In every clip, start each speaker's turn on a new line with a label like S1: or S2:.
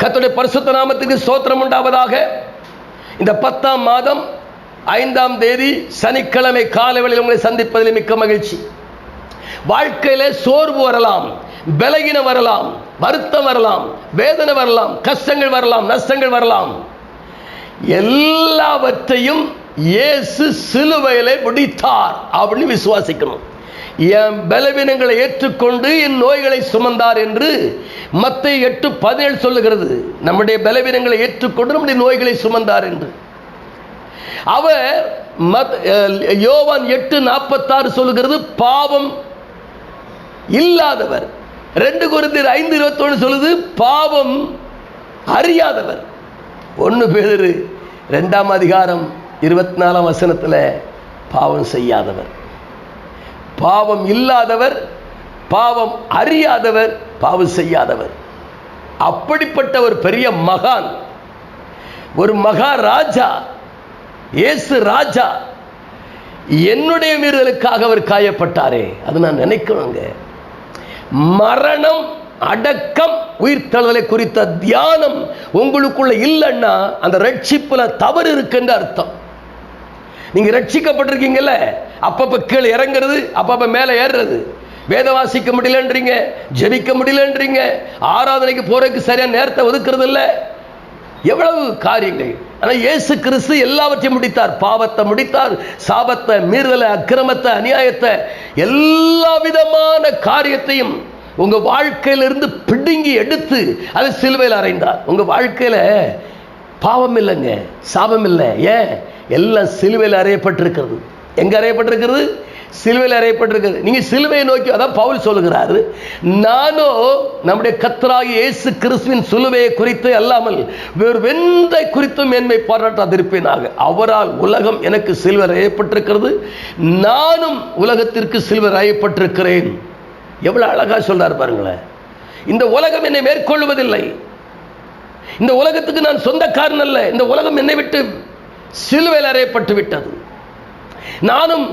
S1: கத்துடைய பரிசுத்த நாமத்துக்கு சோத்திரம் உண்டாவதாக. இந்த பத்தாம் மாதம் ஐந்தாம் தேதி சனிக்கிழமை காலவெளியில் உங்களை சந்திப்பதில் மிக்க மகிழ்ச்சி. வாழ்க்கையில சோர்வு வரலாம் விலகின வரலாம் வருத்தம் வரலாம் வேதனை வரலாம் கஷ்டங்கள் வரலாம் நஷ்டங்கள் வரலாம். எல்லாவற்றையும் இயேசு சிலுவையிலே முடித்தார் அப்படின்னு விசுவாசிக்கணும். என் பலவீனங்களை ஏற்றுக்கொண்டு என் நோய்களை சுமந்தார் என்று மத்தை எட்டு பதினேழு சொல்லுகிறது. நம்முடைய பலவீனங்களை ஏற்றுக்கொண்டு நம்முடைய நோய்களை சுமந்தார் என்று. அவர் மத் யோவான் எட்டு நாற்பத்தாறு சொல்லுகிறது பாவம் இல்லாதவர். ரெண்டு குருந்தர் ஐந்து இருபத்தொன்று சொல்லுது பாவம் அறியாதவர். ஒன்று பேர் ரெண்டாம் அதிகாரம் இருபத்தி நாலாம் வசனத்தில் பாவம் செய்யாதவர். பாவம் இல்லாதவர் பாவம் அறியாதவர் பாவம் செய்யாதவர். அப்படிப்பட்ட ஒரு பெரிய மகான். ஒரு மகாராஜா இயேசு ராஜா என்னுடைய வீரர்களுக்காக அவர் காயப்பட்டாரே. அது நான் நினைக்கணுங்க மரணம் அடக்கம் உயிர்த்தெழுதலை குறித்த தியானம் உங்களுக்குள்ள இல்லைன்னா அந்த ரட்சிப்புல தவறு இருக்குன்னு அர்த்தம். நீங்க ரட்சிக்கப்பட்டிருக்கீங்கல்ல? அப்பப்ப கீழே இறங்குறது அப்பப்போ மேலே ஏறுறது. வேத வாசிக்க முடியலன்றீங்க ஜெபிக்க முடியலன்றீங்க ஆராதனைக்கு போறதுக்கு சரியா நேரத்தை ஒதுக்குறது இல்லை எவ்வளவு காரியங்கள். ஆனால் இயேசு கிறிஸ்து எல்லாவற்றையும் முடித்தார். பாவத்தை முடித்தார். சாபத்தை மீறுதலை அக்கிரமத்தை அநியாயத்தை எல்லா விதமான காரியத்தையும் உங்க வாழ்க்கையிலிருந்து பிடுங்கி எடுத்து அதை சிலுவையில் அறைந்தார். உங்க வாழ்க்கையில பாவம் இல்லைங்க. சாபம் இல்லை. ஏன்? எல்லாம் சிலுவையில் அறையப்பட்டிருக்கிறது. எங்க அறையப்பட்டிருக்கிறது? சிலுவையில் அறையப்பட்டிருக்கிறது. நீங்க சிலுவையை நோக்கி அதான் பவுல் சொல்லுகிறாரு நானோ நம்முடைய கத்தராகி இயேசு கிறிஸ்துவின் சிலுவையை குறித்து அல்லாமல் வேறு வெந்தை குறித்தும் என்னை பாராட்டாதிருப்பேனாக. அவரால் உலகம் எனக்கு சிலுவை அறையப்பட்டிருக்கிறது. நானும் உலகத்திற்கு சிலுவர் அறையப்பட்டிருக்கிறேன். எவ்வளவு அழகா சொல்றாரு பாருங்களேன். இந்த உலகம் என்னை மேற்கொள்வதில்லை. இந்த உலகத்துக்கு நான் சொந்தக்காரன் அல்ல. இந்த உலகம் என்னை விட்டு சிலுவையில் அறையப்பட்டு விட்டது நானும்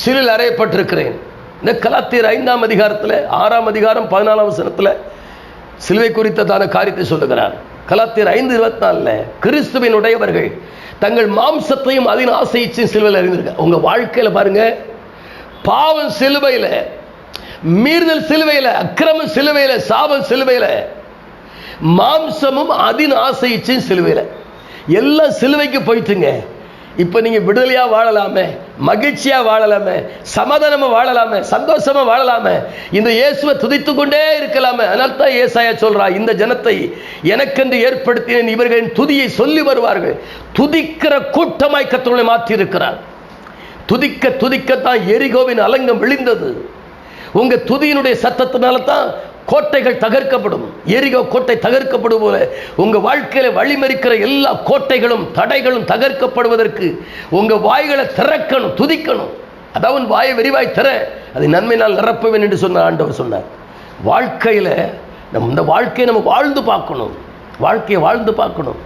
S1: சிறில் அறையப்பட்டிருக்கிறேன். இந்த கலாத்தீர் ஐந்தாம் அதிகாரத்தில் ஆறாம் அதிகாரம் பதினாலாம் வசனத்தில் சிலுவை குறித்ததான காரியத்தை சொல்லுகிறார். கலாத்தீர் ஐந்து இருபத்தி நாலில் கிறிஸ்துவின் உடையவர்கள் தங்கள் மாம்சத்தையும் அதின் ஆசைச்சையும் சிலுவையில் அறிந்திருக்க உங்க வாழ்க்கையில் பாருங்க பாவம் சிலுவையில் மீறுதல் சிலுவையில் அக்கிரமம் சிலுவையில் சாபம் சிலுவையில் மாம்சமும் அதின் ஆசைச்சும் சிலுவையில். எல்லாம் சிலுவைக்கு போயிட்டுங்க. இப்போ நீங்கள் விடுதலையாக வாழலாமே மகிழ்ச்சியாக வாழலாமே சமாதானமாக வாழலாமே சந்தோஷமாக வாழலாமே இந்த இயேசுவை துதித்து கொண்டே இருக்கலாமே. அதனால தான் ஏசாயா சொல்றா இந்த ஜனத்தை எனக்கென்று ஏற்படுத்தினேன் இவர்களின் துதியை சொல்லி வருவார்கள். துதிக்கிற கூட்டமாய் கத்தவர்களை துதிக்க துதிக்கத்தான் எரிகோவின் அலங்கம் விழுந்தது. உங்க துதியினுடைய சத்தத்தினால தான் கோட்டைகள் தகர்க்கப்படும். எரிகோ கோட்டை தகர்க்கப்படும் போல உங்க வாழ்க்கையில வழிமறிக்கிற எல்லா கோட்டைகளும் தடைகளும் தகர்க்கப்படுவதற்கு உங்க வாய்களை திறக்கணும் துதிக்கணும். அதாவது வாயை விரிவாய் திற. அதை நன்மையினால் நிரப்புவேன் என்று சொன்ன ஆண்டவர் சொன்னார். வாழ்க்கையில நம்ம இந்த வாழ்க்கையை நம்ம வாழ்ந்து பார்க்கணும். வாழ்க்கையை வாழ்ந்து பார்க்கணும்.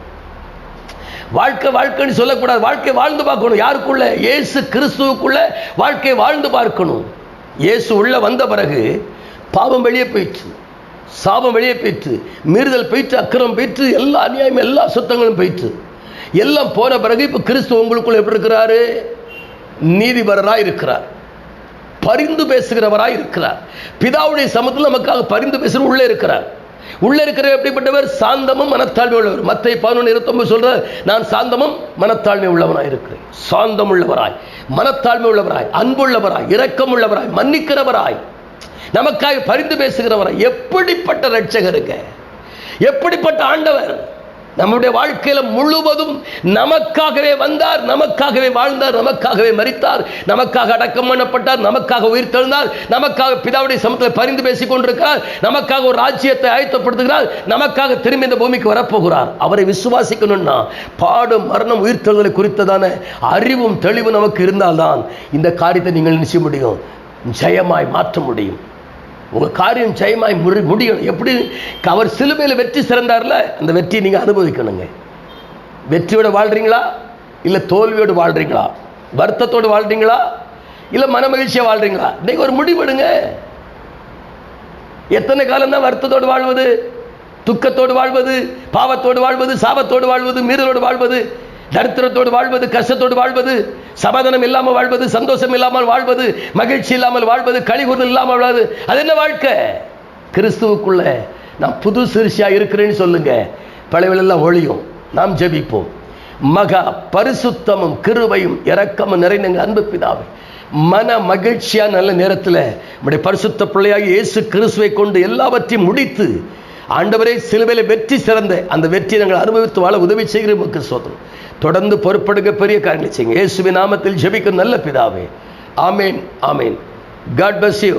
S1: வாழ்க்கை வாழ்க்கைன்னு சொல்லக்கூடாது. வாழ்க்கையை வாழ்ந்து பார்க்கணும். யாருக்குள்ள? இயேசு கிறிஸ்துவுக்குள்ள வாழ்க்கையை வாழ்ந்து பார்க்கணும். இயேசு உள்ள வந்த பிறகு பாவம் வெளியே போயிற்று. சாபம் வெளியே போயிற்று. மீறுதல் போயிற்று அக்கிரம் போயிற்று எல்லா அநியாயம் எல்லா சுத்தங்களும் போயிற்று. எல்லாம் போன பிறகு இப்போ கிறிஸ்து உங்களுக்குள்ள எப்படி இருக்கிறாரு? நீதிபரராக இருக்கிறார். பரிந்து பேசுகிறவராக இருக்கிறார். பிதாவுடைய சமத்தில் நமக்காக பரிந்து பேசுகிற உள்ளே இருக்கிறார். உள்ளே இருக்கிற எப்படிப்பட்டவர்? சாந்தமும் மனத்தாழ்மை உள்ளவர். மத்தை பதினொன்று இருபத்தொம்பது சொல்கிறார் நான் சாந்தமும் மனத்தாழ்மை உள்ளவராய் இருக்கிறேன். சாந்தம் உள்ளவராய் மனத்தாழ்மை உள்ளவராய் அன்புள்ளவராய் இரக்கம் உள்ளவராய் மன்னிக்கிறவராய். நமக்காக பரிந்து பேசுகிறவர் எப்படிப்பட்ட ரட்சகருங்க எப்படிப்பட்ட ஆண்டவர்? நம்முடைய வாழ்க்கையில முழுவதும் நமக்காகவே வந்தார் நமக்காகவே வாழ்ந்தார் நமக்காகவே மறித்தார் நமக்காக அடக்கம் பண்ணப்பட்டார் நமக்காக உயிர் தெழுந்தார் நமக்காக பிதாவுடைய சமத்தில் பரிந்து பேசிக் கொண்டிருக்கிறார் நமக்காக ஒரு ராஜ்யத்தை ஆயத்தப்படுத்துகிறார் நமக்காக திரும்பி இந்த பூமிக்கு வரப்போகிறார். அவரை விசுவாசிக்கணும்னா பாடும் மரணம் உயிர் தெழுதலை குறித்ததான அறிவும் தெளிவும் நமக்கு இருந்தால்தான் இந்த காரியத்தை நீங்கள் நிச்சய முடியும். ஜெயமாய் மாற்ற முடியும். உங்க காரியம் ஜெயமாய் முடி முடியணும். எப்படி அவர் சிலுமையில் வெற்றி சிறந்தார்ல அந்த வெற்றியை நீங்க அனுபவிக்கணுங்க. வெற்றியோட வாழ்கிறீங்களா இல்ல தோல்வியோடு வாழ்றீங்களா? வருத்தத்தோடு வாழ்றீங்களா? இல்ல மனமகிழ்ச்சியாக வாழ்கிறீங்களா வாழ்றீங்களா ஒரு முடிவெடுங்க. எத்தனை காலம் தான் வருத்தத்தோடு வாழ்வது? துக்கத்தோடு வாழ்வது? பாவத்தோடு வாழ்வது? சாபத்தோடு வாழ்வது? மீறலோடு வாழ்வது? தரித்திரத்தோடு வாழ்வது? கஷ்டத்தோடு வாழ்வது? சமாதானம் இல்லாமல் வாழ்வது சந்தோஷம் இல்லாமல் வாழ்வது மகிழ்ச்சி இல்லாமல் வாழ்வது கழிவுறுதல் இல்லாமல் வாழ்வது அது என்ன வாழ்க்கை? கிறிஸ்துவுக்குள்ள நான் புது சிறுசியா இருக்கிறேன்னு சொல்லுங்க. பழையவளெல்லாம் ஒழியும். நாம் ஜெபிப்போம். மகா பரிசுத்தமும் கிருபையும் இரக்கமும் நிறைந்த அன்பு பிதாவை. மன மகிழ்ச்சியா நல்ல நேரத்தில் நம்முடைய பரிசுத்த பிள்ளையாக இயேசு கிறிஸ்துவை கொண்டு எல்லாவற்றையும் முடித்து ஆண்டவரே சிலுவையில் வெற்றி சிறந்த அந்த வெற்றியை நாங்கள் அனுபவித்து வாழ உதவி செய்கிற உமக்கு தொடர்ந்து பொறுப்படுக பெரிய காரியங்களை செய்யுங்க. இயேசுவின் நாமத்தில் ஜெபிக்கும் நல்ல பிதாவே. ஆமேன் ஆமேன். God bless you